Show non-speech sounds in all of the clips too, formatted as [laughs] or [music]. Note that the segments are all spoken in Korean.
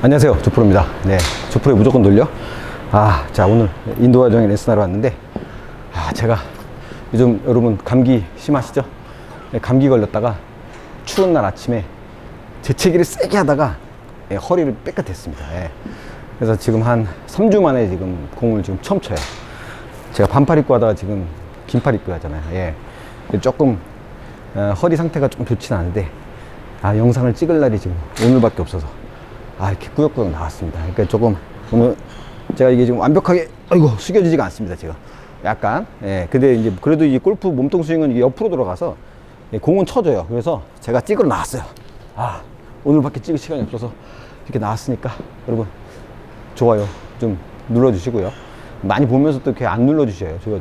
안녕하세요. 조프로입니다. 네. 조프로의 무조건 돌려. 아, 자, 오늘 인도 화정에 레슨하러 왔는데, 아, 제가 요즘 여러분 감기 심하시죠? 네, 감기 걸렸다가 추운 날 아침에 재채기를 세게 하다가 예, 허리를 뺏겨댔습니다. 예. 그래서 지금 한 3주 만에 지금 공을 지금 처음 쳐요. 제가 반팔 입고 하다가 지금 긴팔 입고 하잖아요. 예. 조금 어, 허리 상태가 좀 좋진 않은데 아 영상을 찍을 날이 지금 오늘밖에 없어서 아 이렇게 꾸역꾸역 나왔습니다. 그러니까 조금 오늘 제가 이게 지금 완벽하게 아이고 숙여지지가 않습니다. 지금 약간 예 근데 이제 그래도 이 골프 몸통 스윙은 옆으로 돌아가서 예, 공은 쳐져요. 그래서 제가 찍으러 나왔어요. 아 오늘밖에 찍을 시간이 없어서 이렇게 나왔으니까 여러분 좋아요 좀 눌러주시고요. 많이 보면서 또 이렇게 안 눌러주셔요. 좋아요.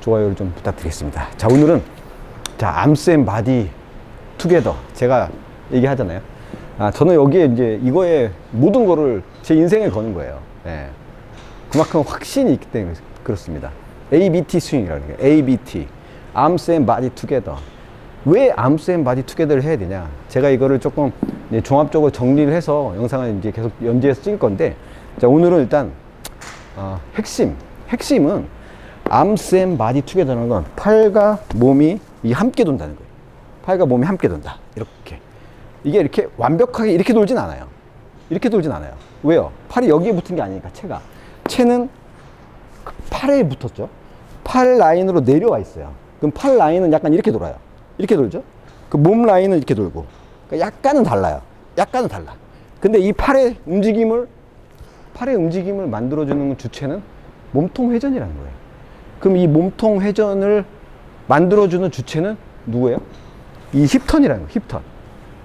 좋아요를 좀 부탁드리겠습니다. 자, 오늘은 자, 암스앤 바디 투게더. 제가 얘기하잖아요. 아, 저는 여기에 이제 이거에 모든 거를 제 인생에 거는 거예요. 예. 그만큼 확신이 있기 때문에 그렇습니다. ABT 스윙이라는 게 ABT. 암스 앤 바디 투게더. 왜 암스 앤 바디 투게더를 해야 되냐? 제가 이거를 조금 종합적으로 정리를 해서 영상을 이제 계속 연재해서 찍을 건데, 자, 오늘은 일단 어, 핵심, 핵심은 암스 앤 바디 투게더라는 건 팔과 몸이 이 함께 돈다는 거예요. 팔과 몸이 함께 돈다. 이렇게. 이게 이렇게 완벽하게 이렇게 돌진 않아요. 이렇게 돌진 않아요. 왜요? 팔이 여기에 붙은 게 아니니까, 채가. 채는 그 팔에 붙었죠. 팔 라인으로 내려와 있어요. 그럼 팔 라인은 약간 이렇게 돌아요. 이렇게 돌죠. 그 몸 라인은 이렇게 돌고. 그러니까 약간은 달라요. 약간은 달라. 근데 이 팔의 움직임을 팔의 움직임을 만들어주는 주체는 몸통 회전이라는 거예요. 그럼 이 몸통 회전을 만들어주는 주체는 누구예요? 이 힙턴이라는 거예요. 힙턴.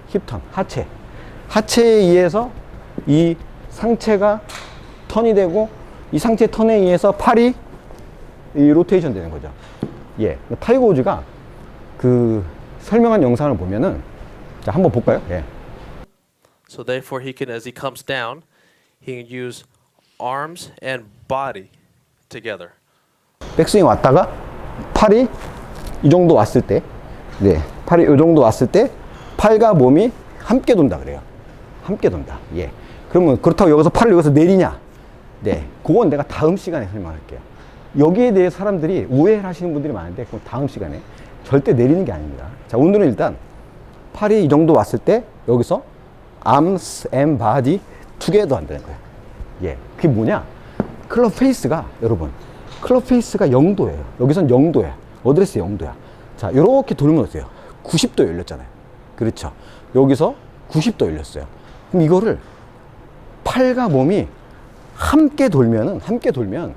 힙턴. 하체. 하체에 의해서 이 상체가 턴이 되고 이 상체 턴에 의해서 팔이 이 로테이션 되는 거죠. 예. 타이거 우즈가 그 설명한 영상을 보면은 자, 한번 볼까요? 예. So therefore, he can, as he comes down, he can use arms and body together. 백스윙 왔다가 팔이 이 정도 왔을 때, 네, 팔이 이 정도 왔을 때 팔과 몸이 함께 돈다 그래요. 함께 돈다. 예. 그러면 그렇다고 여기서 팔을 여기서 내리냐? 네, 그건 내가 다음 시간에 설명할게요. 여기에 대해 사람들이 오해를 하시는 분들이 많은데 그건 다음 시간에 절대 내리는 게 아닙니다. 자, 오늘은 일단 팔이 이 정도 왔을 때 여기서 arms and body together 한다는 거예요. 예. 그게 뭐냐? 클럽 페이스가 여러분 클럽 페이스가 0도예요. 여기선 0도야. 어드레스 0도야. 자, 이렇게 돌면 어때요? 90도 열렸잖아요. 그렇죠. 여기서 90도 열렸어요. 그럼 이거를 팔과 몸이 함께 돌면은 함께 돌면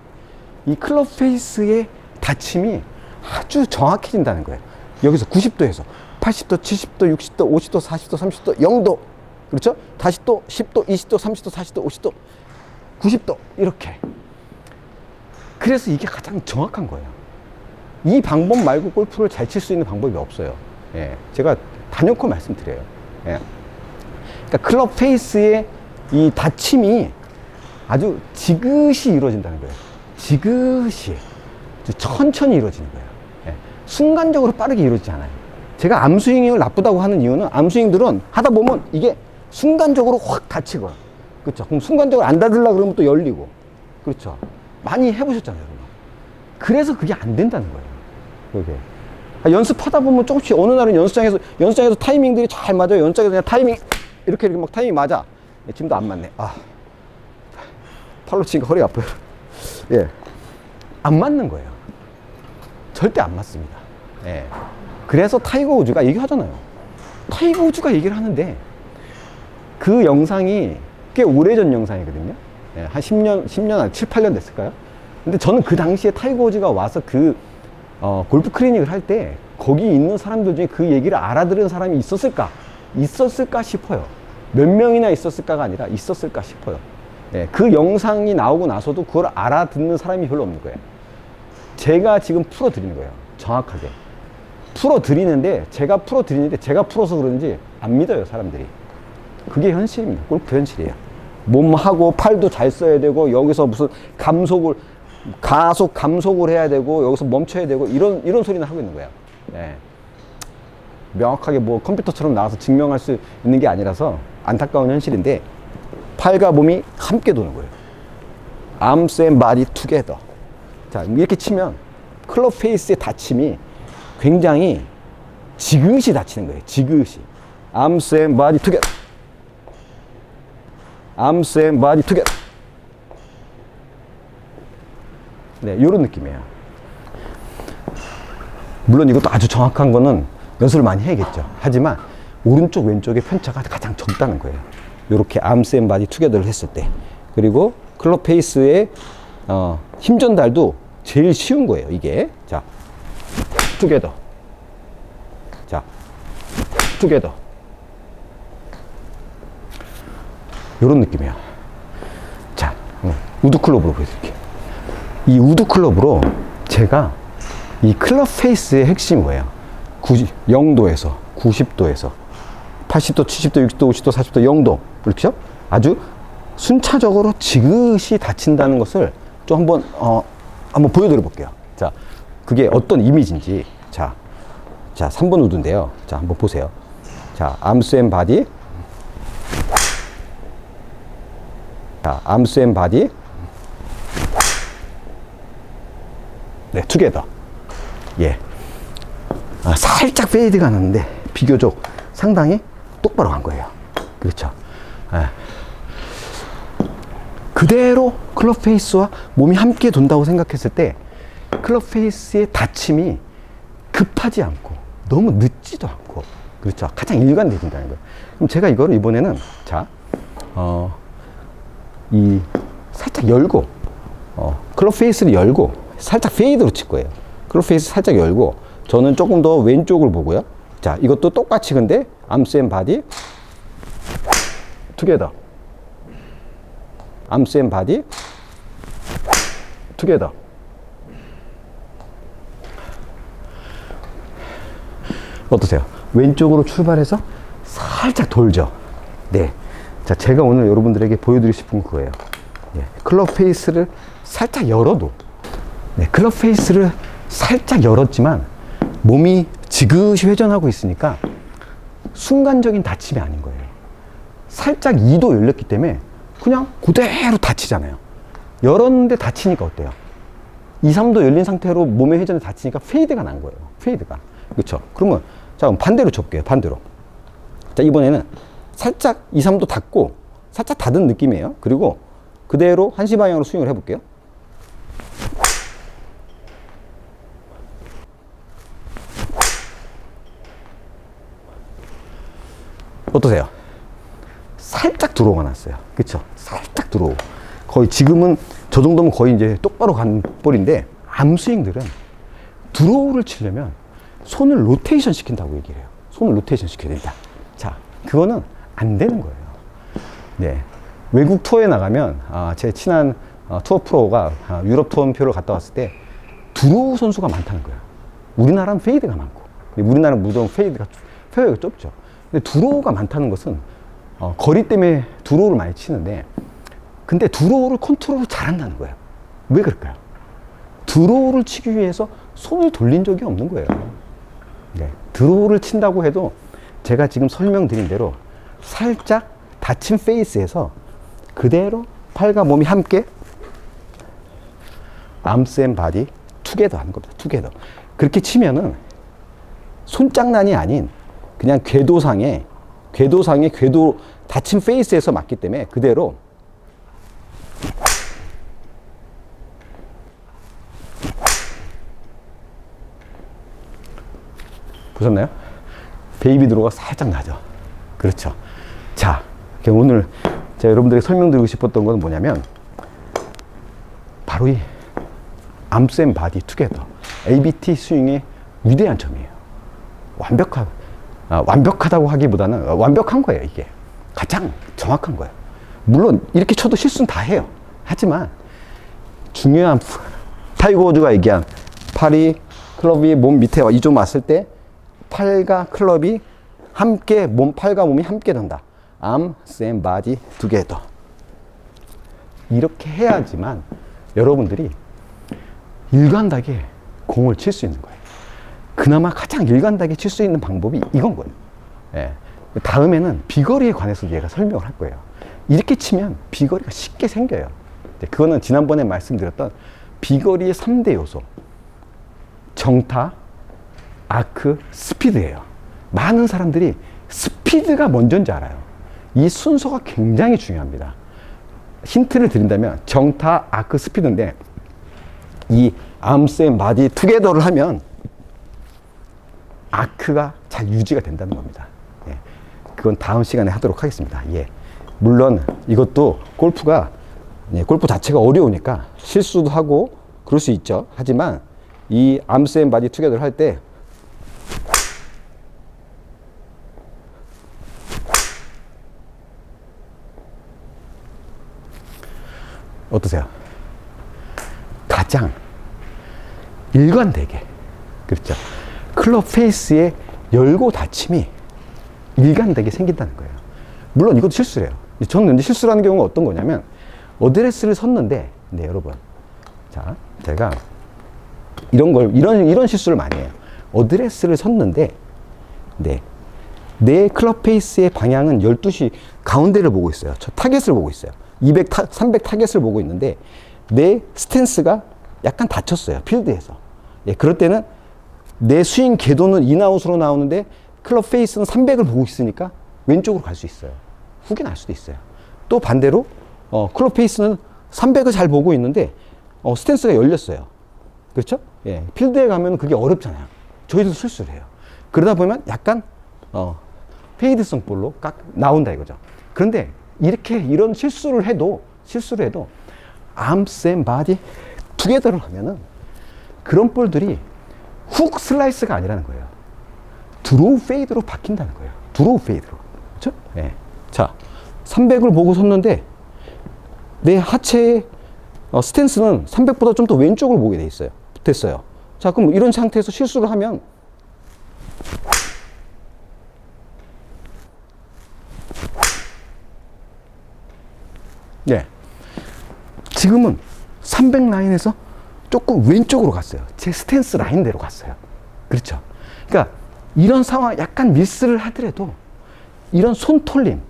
이 클럽 페이스의 닫힘이 아주 정확해진다는 거예요. 여기서 90도에서 80도, 70도, 60도, 50도, 40도, 30도, 0도. 그렇죠? 다시 또 10도, 20도, 30도, 40도, 50도, 90도. 이렇게. 그래서 이게 가장 정확한 거예요. 이 방법 말고 골프를 잘 칠 수 있는 방법이 없어요. 예. 제가 단연코 말씀드려요. 예. 그러니까 클럽 페이스의 이 닫힘이 아주 지그시 이루어진다는 거예요. 지그시. 천천히 이루어지는 거예요. 예. 순간적으로 빠르게 이루어지지 않아요. 제가 암스윙을 나쁘다고 하는 이유는 암스윙들은 하다 보면 이게 순간적으로 확 닫히고. 그렇죠. 그럼 순간적으로 안 닫으려 그러면 또 열리고. 그렇죠. 많이 해보셨잖아요. 여러분. 그래서 그게 안 된다는 거예요. 그게. 아, 연습하다 보면 조금씩 어느 날은 연습장에서, 연습장에서 타이밍들이 잘 맞아요. 연습장에서 그냥 타이밍, 이렇게 이렇게 막 타이밍 맞아. 예, 지금도 안 맞네. 아. 팔로 치니까 허리 아파요. [laughs] 예. 안 맞는 거예요. 절대 안 맞습니다. 예. 그래서 타이거 우즈가 얘기하잖아요. 타이거 우즈가 얘기를 하는데 그 영상이 꽤 오래전 영상이거든요. 예, 한 10년, 10년, 한 7, 8년 됐을까요? 근데 저는 그 당시에 타이거 우즈가 와서 그 어, 골프 클리닉을 할 때 거기 있는 사람들 중에 그 얘기를 알아들은 사람이 있었을까? 있었을까 싶어요. 몇 명이나 있었을까가 아니라 있었을까 싶어요. 예, 그 영상이 나오고 나서도 그걸 알아듣는 사람이 별로 없는 거예요. 제가 지금 풀어드리는 거예요. 정확하게. 풀어드리는데, 제가 풀어드리는데, 제가 풀어서 그런지 안 믿어요, 사람들이. 그게 현실입니다. 골프 현실이에요. 몸하고 팔도 잘 써야 되고, 여기서 무슨 감속을, 가속 감속을 해야 되고, 여기서 멈춰야 되고, 이런, 이런 소리는 하고 있는 거예요. 예. 명확하게 뭐 컴퓨터처럼 나와서 증명할 수 있는 게 아니라서 안타까운 현실인데, 팔과 몸이 함께 도는 거예요. arms and body. 자, 이렇게 치면 클럽 페이스의 다침이 굉장히 지그시 다치는 거예요. 지그시. arms and body together. 네, 이런 느낌이에요. 물론 이것도 아주 정확한 거는 연습을 많이 해야겠죠. 하지만 오른쪽 왼쪽의 편차가 가장 적다는 거예요. 이렇게 암스앤 바디 투게더를 했을 때. 그리고 클럽 페이스의 어, 힘 전달도 제일 쉬운 거예요. 이게 자 투게더. 자 투게더. 이런 느낌이에요. 자 음, 우드 클럽으로 보여드릴게요. 이 우드 클럽으로 제가 이 클럽 페이스의 핵심이 뭐예요? 90, 0도에서 90도에서 80도, 70도, 60도, 50도, 40도, 0도 그렇죠? 아주 순차적으로 지그시 닫힌다는 것을 좀 한번 어 한번 보여드려 볼게요. 자, 그게 어떤 이미지인지 자, 자 3번 우드인데요. 자, 한번 보세요. 자, 암스 앤 바디 자, 암스 앤 바디 네, 투게더. 예. 아, 살짝 페이드가 났는데 비교적 상당히 똑바로 간 거예요. 그렇죠. 예. 그대로 클럽 페이스와 몸이 함께 돈다고 생각했을 때 클럽 페이스의 다침이 급하지 않고 너무 늦지도 않고 그렇죠. 가장 일관되진다는 거예요. 그럼 제가 이거를 이번에는 자, 어, 이 살짝 열고 어, 클럽 페이스를 열고 살짝 페이드로 칠 거예요. 클럽 페이스 살짝 열고 저는 조금 더 왼쪽을 보고요. 자, 이것도 똑같이 근데 암스 앤 바디 투게더. 암스 앤 바디 투게더. 어떠세요? 왼쪽으로 출발해서 살짝 돌죠. 네. 자, 제가 오늘 여러분들에게 보여드리고 싶은 그거예요. 예, 클럽 페이스를 살짝 열어도, 네, 클럽 페이스를 살짝 열었지만 몸이 지그시 회전하고 있으니까 순간적인 다침이 아닌 거예요. 살짝 2도 열렸기 때문에 그냥 그대로 다치잖아요. 열었는데 다치니까 어때요? 2, 3도 열린 상태로 몸의 회전에 다치니까 페이드가 난 거예요. 페이드가. 그렇죠? 그러면 자, 반대로 접게요. 반대로. 자, 이번에는 살짝 2, 3도 닫고 살짝 닫은 느낌이에요. 그리고 그대로 한시 방향으로 스윙을 해 볼게요. 어떠세요? 살짝 들어오가 났어요. 그쵸? 살짝 들어오고. 거의 지금은 저 정도면 거의 이제 똑바로 간 볼인데 암스윙들은 드로우를 치려면 손을 로테이션 시킨다고 얘기해요. 손을 로테이션 시켜야 된다. 자, 그거는 안 되는 거예요. 네. 외국 투어에 나가면 아, 제 친한 어, 투어 프로가 아, 유럽 투어표를 갔다 왔을 때 드로우 선수가 많다는 거예요. 우리나라는 페이드가 많고 우리나라는 무조건 페이드가 페어가 좁죠. 근데 드로우가 많다는 것은 어, 거리 때문에 드로우를 많이 치는데 근데 드로우를 컨트롤을 잘한다는 거예요. 왜 그럴까요? 드로우를 치기 위해서 손을 돌린 적이 없는 거예요. 네. 드로우를 친다고 해도 제가 지금 설명드린 대로 살짝 닫힌 페이스에서 그대로 팔과 몸이 함께 암스 앤 바디 투게더 하는 겁니다. 투게더. 그렇게 치면은 손장난이 아닌 그냥 궤도상에 궤도상에 궤도 닫힌 페이스에서 맞기 때문에 그대로 보셨나요? 베이비 드로가 살짝 나죠. 그렇죠. 자, 오늘 제가 여러분들에게 설명드리고 싶었던 건 뭐냐면 바로 이앤 바디 투게더 ABT 스윙의 위대한 점이에요. 완벽한 아, 완벽하다고 하기보다는 어, 완벽한 거예요 이게 가장 정확한 거예요. 물론 이렇게 쳐도 실수는 다 해요. 하지만 중요한 프- 타이거 우즈가 얘기한 팔이 클럽이 몸 밑에 이좀 왔을 때 팔과 클럽이 함께 몸 팔과 몸이 함께 된다. 암, 쌤, 바디 두개 더 이렇게 해야지만 여러분들이 일관되게 공을 칠 수 있는 거예요. 그나마 가장 일관되게 칠 수 있는 방법이 이건 거예요. 예. 다음에는 비거리에 관해서 얘가 설명을 할 거예요. 이렇게 치면 비거리가 쉽게 생겨요. 네, 그거는 지난번에 말씀드렸던 비거리의 3대 요소. 정타, 아크, 스피드예요. 많은 사람들이 스피드가 먼저인지 알아요. 이 순서가 굉장히 중요합니다. 힌트를 드린다면 정타, 아크, 스피드인데 이 암스앤 바디 투게더를 하면 아크가 잘 유지가 된다는 겁니다. 예. 그건 다음 시간에 하도록 하겠습니다. 예. 물론 이것도 골프가 예, 골프 자체가 어려우니까 실수도 하고 그럴 수 있죠. 하지만 이 암스 앤 바디 투게더를 할 때 어떠세요? 가장 일관되게 그렇죠. 클럽 페이스의 열고 닫힘이 일관되게 생긴다는 거예요. 물론 이것도 실수래요. 저는 이제 실수라는 경우가 어떤 거냐면 어드레스를 섰는데 네 여러분 자 제가 이런 걸 이런 이런 실수를 많이 해요. 어드레스를 섰는데 네. 내 클럽 페이스의 방향은 12시 가운데를 보고 있어요. 저 타겟을 보고 있어요. 200 타, 300 타겟을 보고 있는데 내 스탠스가 약간 닫혔어요. 필드에서. 예, 그럴 때는 내 스윙 궤도는 인아웃으로 나오는데 클럽 페이스는 300을 보고 있으니까 왼쪽으로 갈 수 있어요. 후기 날 수도 있어요. 또 반대로 어, 클럽 페이스는 300을 잘 보고 있는데 어, 스탠스가 열렸어요. 그렇죠? 예, 필드에 가면 그게 어렵잖아요. 저희도 실수를 해요. 그러다 보면 약간 어, 페이드성 볼로 깍 나온다 이거죠. 그런데 이렇게 이런 실수를 해도 실수를 해도 암스앤 바디 투게더를 하면은 그런 볼들이 훅 슬라이스가 아니라는 거예요. 드로우 페이드로 바뀐다는 거예요. 드로우 페이드로. 그렇죠? 예. 자, 300을 보고 섰는데 내 하체의 어, 스탠스는 300보다 좀 더 왼쪽을 보게 돼 있어요. 됐어요. 자, 그럼 이런 상태에서 실수를 하면 예. 지금은 300 라인에서 조금 왼쪽으로 갔어요. 제 스탠스 라인대로 갔어요. 그렇죠. 그러니까 이런 상황 약간 미스를 하더라도 이런 손털림,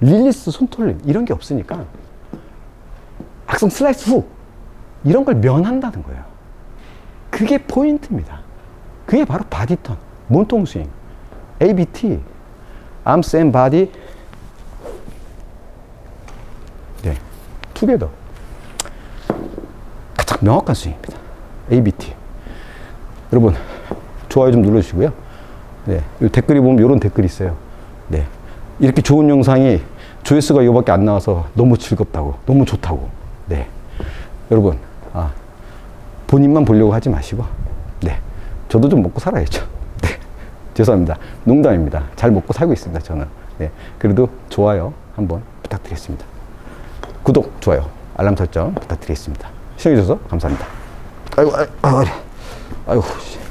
릴리스 손털림 이런 게 없으니까 악성 슬라이스 후 이런 걸 면한다는 거예요. 그게 포인트입니다. 그게 바로 바디턴, 몸통 스윙, ABT, 암스 앤 바디 네, 투게더 명확한 스윙입니다. ABT. 여러분 좋아요 좀 눌러주시고요. 네, 이 댓글이 보면 이런 댓글이 있어요. 네, 이렇게 좋은 영상이 조회수가 이거밖에 안 나와서 너무 즐겁다고, 너무 좋다고. 네, 여러분 아, 본인만 보려고 하지 마시고, 네, 저도 좀 먹고 살아야죠. [laughs] 네, 죄송합니다. 농담입니다. 잘 먹고 살고 있습니다. 저는. 네, 그래도 좋아요 한번 부탁드리겠습니다. 구독, 좋아요, 알람 설정 부탁드리겠습니다. 시청해주셔서 감사합니다. 아이고, 아이고, 아이고, 아이고, 씨.